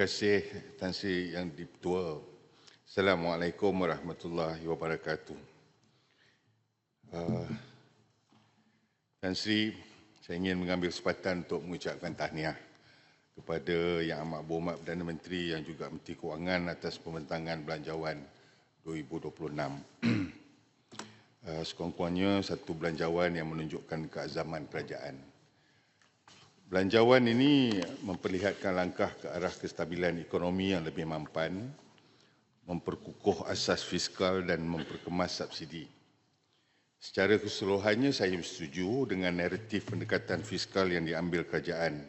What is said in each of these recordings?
kasih Tan Sri Yang Dipertua. Assalamualaikum warahmatullahi wabarakatuh. Uh, Tan Sri, saya ingin mengambil kesempatan untuk mengucapkan tahniah kepada Yang Amat Berhormat Perdana Menteri yang juga Menteri Kewangan atas pembentangan belanjawan 2026. uh, sekurang-kurangnya satu belanjawan yang menunjukkan keazaman kerajaan. Belanjawan ini memperlihatkan langkah ke arah kestabilan ekonomi yang lebih mampan, memperkukuh asas fiskal dan memperkemas subsidi. Secara keseluruhannya saya setuju dengan naratif pendekatan fiskal yang diambil kerajaan.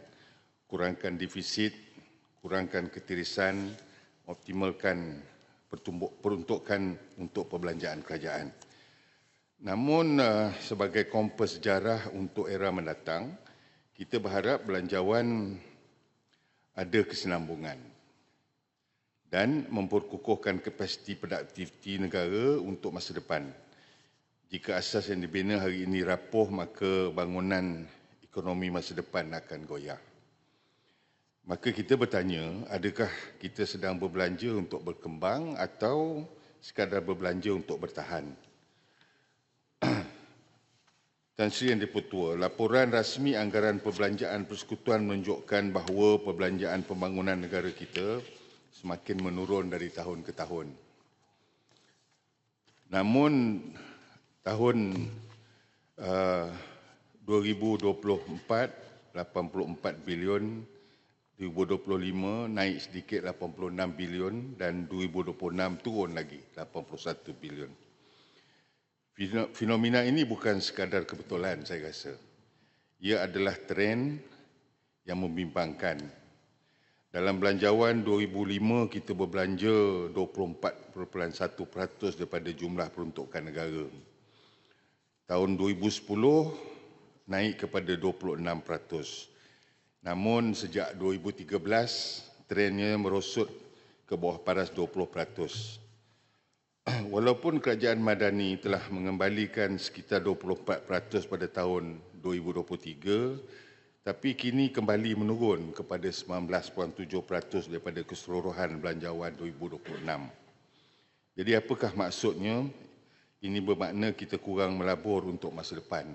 Kurangkan defisit, kurangkan ketirisan, optimalkan peruntukan untuk perbelanjaan kerajaan. Namun uh, sebagai kompas sejarah untuk era mendatang, kita berharap belanjawan ada kesinambungan dan memperkukuhkan kapasiti produktiviti negara untuk masa depan. Jika asas yang dibina hari ini rapuh, maka bangunan ekonomi masa depan akan goyah. Maka kita bertanya, adakah kita sedang berbelanja untuk berkembang atau sekadar berbelanja untuk bertahan? Tan Sri Yang Dipertua, laporan rasmi anggaran perbelanjaan persekutuan menunjukkan bahawa perbelanjaan pembangunan negara kita semakin menurun dari tahun ke tahun. Namun tahun uh, 2024 84 bilion 2025 naik sedikit 86 bilion dan 2026 turun lagi 81 bilion. Fenomena ini bukan sekadar kebetulan saya rasa. Ia adalah trend yang membimbangkan. Dalam belanjawan 2005 kita berbelanja 24.1% daripada jumlah peruntukan negara. Tahun 2010 naik kepada 26%. Namun sejak 2013 trendnya merosot ke bawah paras 20%. Walaupun kerajaan Madani telah mengembalikan sekitar 24% pada tahun 2023, tapi kini kembali menurun kepada 19.7% daripada keseluruhan belanjawan 2026. Jadi apakah maksudnya? Ini bermakna kita kurang melabur untuk masa depan.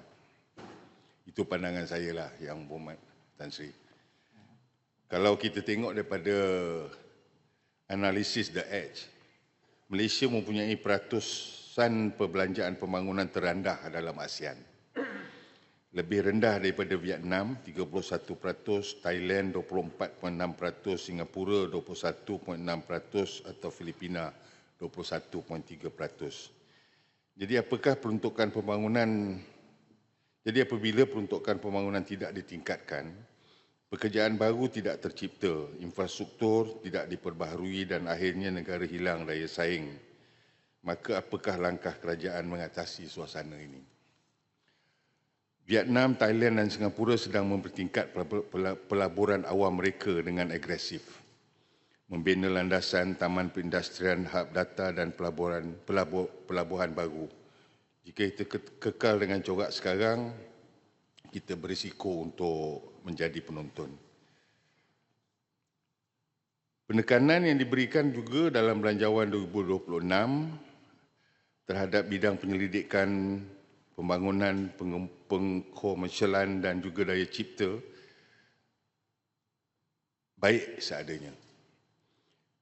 Itu pandangan saya lah yang berhormat Tan Sri. Kalau kita tengok daripada analisis The Edge, Malaysia mempunyai peratusan perbelanjaan pembangunan terendah dalam ASEAN. Lebih rendah daripada Vietnam 31%, Thailand 24.6%, Singapura 21.6% atau Filipina 21.3%. Jadi apakah peruntukan pembangunan jadi apabila peruntukan pembangunan tidak ditingkatkan, Pekerjaan baru tidak tercipta, infrastruktur tidak diperbaharui dan akhirnya negara hilang daya saing. Maka apakah langkah kerajaan mengatasi suasana ini? Vietnam, Thailand dan Singapura sedang mempertingkat pelaburan awam mereka dengan agresif. Membina landasan taman perindustrian, hub data dan pelaburan, pelabur, pelabuhan baru. Jika kita kekal dengan corak sekarang, kita berisiko untuk menjadi penonton. Penekanan yang diberikan juga dalam belanjawan 2026 terhadap bidang penyelidikan, pembangunan, pengkomersialan dan juga daya cipta baik seadanya.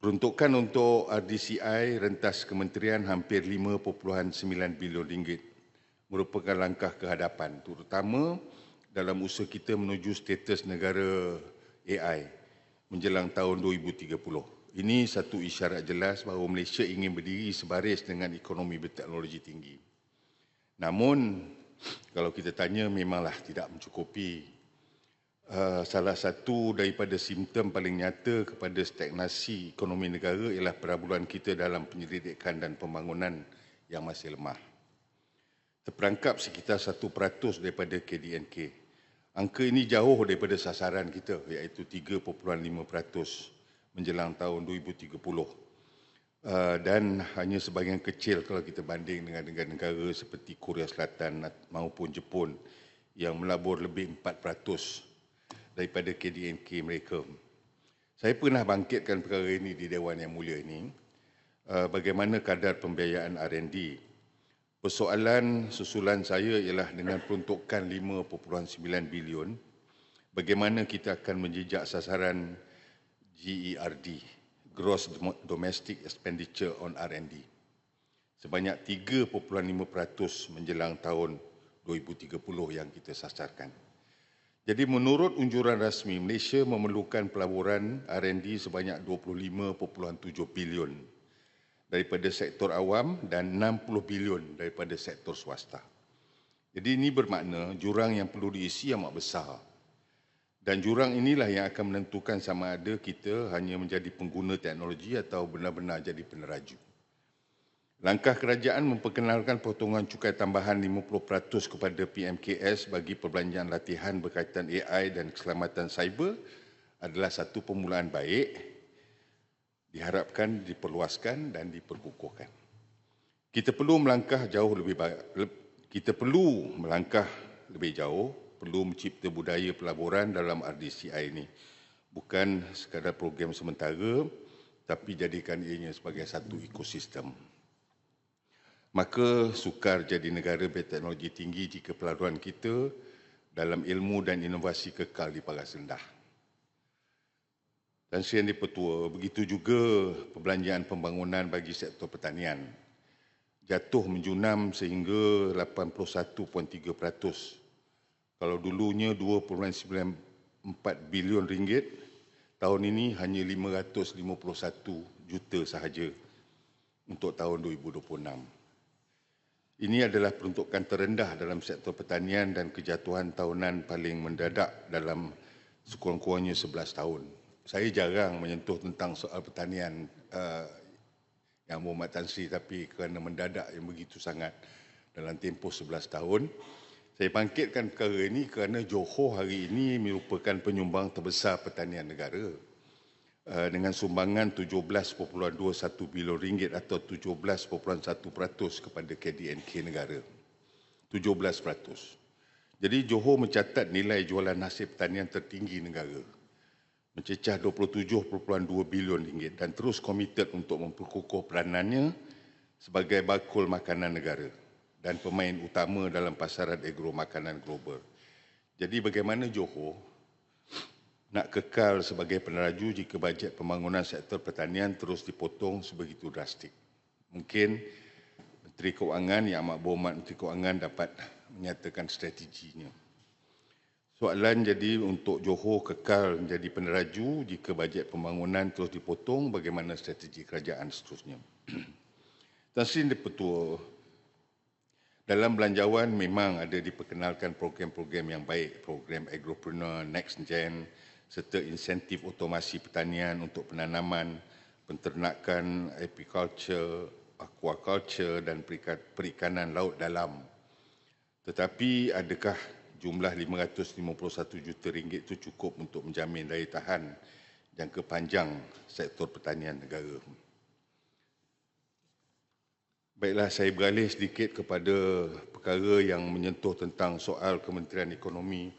Peruntukan untuk RDCI rentas kementerian hampir 5.9 bilion ringgit merupakan langkah kehadapan terutama dalam usaha kita menuju status negara AI menjelang tahun 2030. Ini satu isyarat jelas bahawa Malaysia ingin berdiri sebaris dengan ekonomi berteknologi tinggi. Namun, kalau kita tanya memanglah tidak mencukupi. Uh, salah satu daripada simptom paling nyata kepada stagnasi ekonomi negara ialah perabulan kita dalam penyelidikan dan pembangunan yang masih lemah. Terperangkap sekitar 1% daripada KDNK Angka ini jauh daripada sasaran kita iaitu 3.5% menjelang tahun 2030 uh, dan hanya sebahagian kecil kalau kita banding dengan negara-negara seperti Korea Selatan maupun Jepun yang melabur lebih 4% daripada KDNK mereka. Saya pernah bangkitkan perkara ini di Dewan Yang Mulia ini, uh, bagaimana kadar pembiayaan R&D. Persoalan susulan saya ialah dengan peruntukan 5.9 bilion, bagaimana kita akan menjejak sasaran GERD, Gross Domestic Expenditure on R&D, sebanyak 3.5% menjelang tahun 2030 yang kita sasarkan. Jadi menurut unjuran rasmi, Malaysia memerlukan pelaburan R&D sebanyak 25.7 bilion daripada sektor awam dan 60 bilion daripada sektor swasta. Jadi ini bermakna jurang yang perlu diisi amat besar. Dan jurang inilah yang akan menentukan sama ada kita hanya menjadi pengguna teknologi atau benar-benar jadi peneraju. Langkah kerajaan memperkenalkan potongan cukai tambahan 50% kepada PMKS bagi perbelanjaan latihan berkaitan AI dan keselamatan cyber adalah satu permulaan baik diharapkan diperluaskan dan diperkukuhkan. Kita perlu melangkah jauh lebih baik. Kita perlu melangkah lebih jauh, perlu mencipta budaya pelaburan dalam RDCI ini. Bukan sekadar program sementara, tapi jadikan ianya sebagai satu ekosistem. Maka sukar jadi negara berteknologi tinggi jika pelaburan kita dalam ilmu dan inovasi kekal di paras rendah. Dan Sri Yang Dipertua, begitu juga perbelanjaan pembangunan bagi sektor pertanian. Jatuh menjunam sehingga 81.3%. Kalau dulunya 2.94 bilion ringgit, tahun ini hanya 551 juta sahaja untuk tahun 2026. Ini adalah peruntukan terendah dalam sektor pertanian dan kejatuhan tahunan paling mendadak dalam sekurang-kurangnya 11 tahun saya jarang menyentuh tentang soal pertanian uh, yang Muhammad Tan Sri tapi kerana mendadak yang begitu sangat dalam tempoh 11 tahun. Saya bangkitkan perkara ini kerana Johor hari ini merupakan penyumbang terbesar pertanian negara. Uh, dengan sumbangan 17.21 bilion ringgit atau 17.1% kepada KDNK negara. 17%. Jadi Johor mencatat nilai jualan hasil pertanian tertinggi negara mencecah 27.2 bilion ringgit dan terus komited untuk memperkukuh peranannya sebagai bakul makanan negara dan pemain utama dalam pasaran agro makanan global. Jadi bagaimana Johor nak kekal sebagai peneraju jika bajet pembangunan sektor pertanian terus dipotong sebegitu drastik? Mungkin Menteri Keuangan yang amat berhormat Menteri Keuangan dapat menyatakan strateginya. Soalan jadi untuk Johor kekal menjadi peneraju jika bajet pembangunan terus dipotong, bagaimana strategi kerajaan seterusnya? Tan Sri Petua, dalam belanjawan memang ada diperkenalkan program-program yang baik, program Agropreneur, Next Gen, serta insentif otomasi pertanian untuk penanaman, penternakan, apiculture, aquaculture dan perikanan laut dalam. Tetapi adakah jumlah 551 juta ringgit itu cukup untuk menjamin daya tahan jangka panjang sektor pertanian negara. Baiklah, saya beralih sedikit kepada perkara yang menyentuh tentang soal Kementerian Ekonomi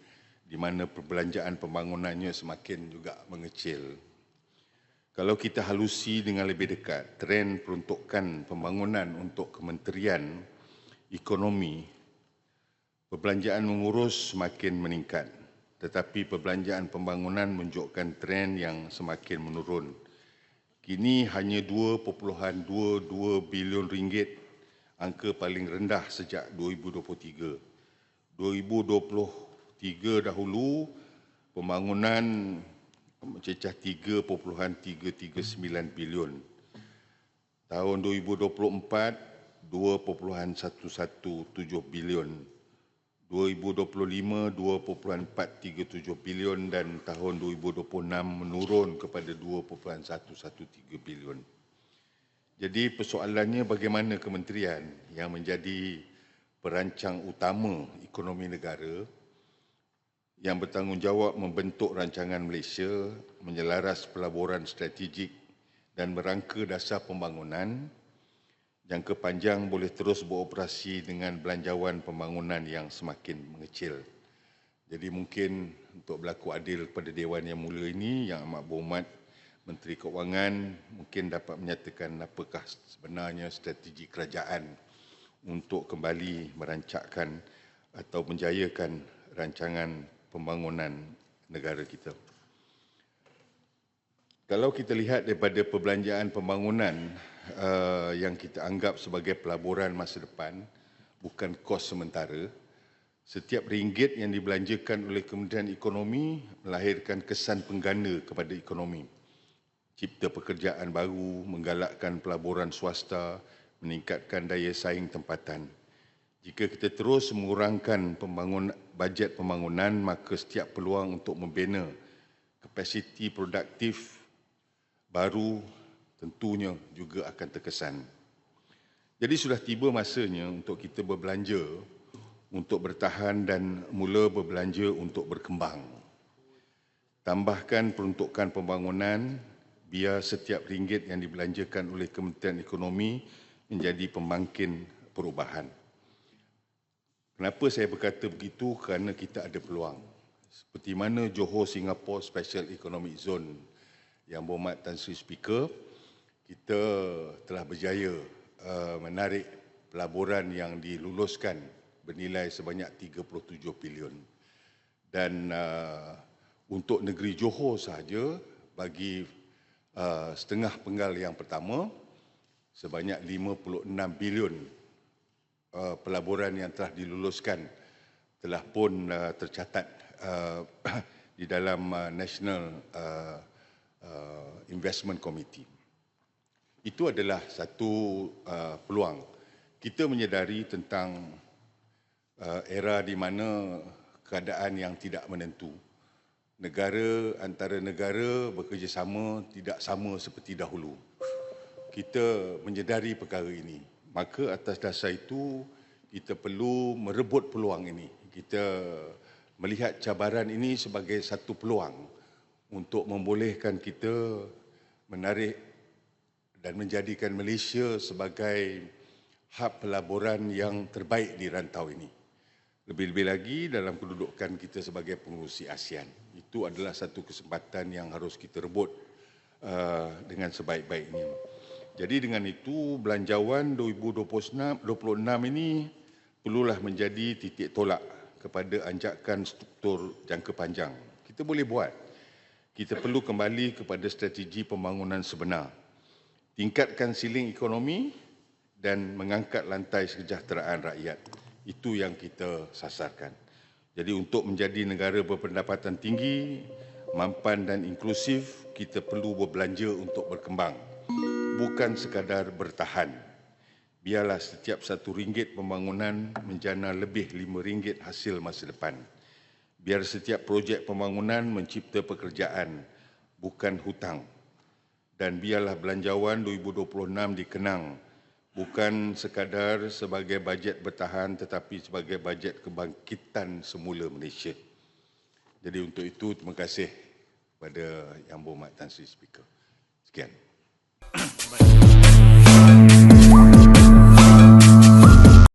di mana perbelanjaan pembangunannya semakin juga mengecil. Kalau kita halusi dengan lebih dekat, trend peruntukan pembangunan untuk Kementerian Ekonomi Perbelanjaan mengurus semakin meningkat tetapi perbelanjaan pembangunan menunjukkan tren yang semakin menurun. Kini hanya 2.22 bilion ringgit angka paling rendah sejak 2023. 2023 dahulu pembangunan mencecah 3.339 bilion. Tahun 2024 2.117 bilion. 2025 2.437 bilion dan tahun 2026 menurun kepada 2.113 bilion. Jadi persoalannya bagaimana kementerian yang menjadi perancang utama ekonomi negara yang bertanggungjawab membentuk rancangan Malaysia menyelaras pelaburan strategik dan merangka dasar pembangunan jangka panjang boleh terus beroperasi dengan belanjawan pembangunan yang semakin mengecil. Jadi mungkin untuk berlaku adil kepada Dewan Yang Mulia ini yang amat berhormat Menteri Keuangan mungkin dapat menyatakan apakah sebenarnya strategi kerajaan untuk kembali merancangkan atau menjayakan rancangan pembangunan negara kita. Kalau kita lihat daripada perbelanjaan pembangunan uh, yang kita anggap sebagai pelaburan masa depan, bukan kos sementara, setiap ringgit yang dibelanjakan oleh Kementerian Ekonomi melahirkan kesan pengganda kepada ekonomi cipta pekerjaan baru, menggalakkan pelaburan swasta, meningkatkan daya saing tempatan. Jika kita terus mengurangkan pembangun, bajet pembangunan, maka setiap peluang untuk membina kapasiti produktif baru tentunya juga akan terkesan. Jadi sudah tiba masanya untuk kita berbelanja untuk bertahan dan mula berbelanja untuk berkembang. Tambahkan peruntukan pembangunan biar setiap ringgit yang dibelanjakan oleh Kementerian Ekonomi menjadi pembangkit perubahan. Kenapa saya berkata begitu? Kerana kita ada peluang. Seperti mana Johor Singapore Special Economic Zone yang berhormat Tan Sri Speaker, kita telah berjaya uh, menarik pelaburan yang diluluskan bernilai sebanyak 37 bilion. Dan uh, untuk negeri Johor sahaja, bagi Uh, setengah penggal yang pertama sebanyak 56 bilion pelaburan yang telah diluluskan telah pun tercatat di dalam National Investment Committee. Itu adalah satu uh, peluang. Kita menyedari tentang uh, era di mana keadaan yang tidak menentu negara antara negara bekerjasama tidak sama seperti dahulu. Kita menyedari perkara ini. Maka atas dasar itu kita perlu merebut peluang ini. Kita melihat cabaran ini sebagai satu peluang untuk membolehkan kita menarik dan menjadikan Malaysia sebagai hub pelaburan yang terbaik di rantau ini. Lebih-lebih lagi dalam kedudukan kita sebagai pengurusi ASEAN. Itu adalah satu kesempatan yang harus kita rebut uh, dengan sebaik-baiknya. Jadi dengan itu belanjawan 2026 ini perlulah menjadi titik tolak kepada anjakan struktur jangka panjang. Kita boleh buat. Kita perlu kembali kepada strategi pembangunan sebenar. Tingkatkan siling ekonomi dan mengangkat lantai kesejahteraan rakyat. Itu yang kita sasarkan. Jadi untuk menjadi negara berpendapatan tinggi, mampan dan inklusif, kita perlu berbelanja untuk berkembang. Bukan sekadar bertahan. Biarlah setiap satu ringgit pembangunan menjana lebih lima ringgit hasil masa depan. Biar setiap projek pembangunan mencipta pekerjaan, bukan hutang. Dan biarlah belanjawan 2026 dikenang bukan sekadar sebagai bajet bertahan tetapi sebagai bajet kebangkitan semula Malaysia. Jadi untuk itu terima kasih kepada Yang Berhormat Tan Sri Speaker. Sekian.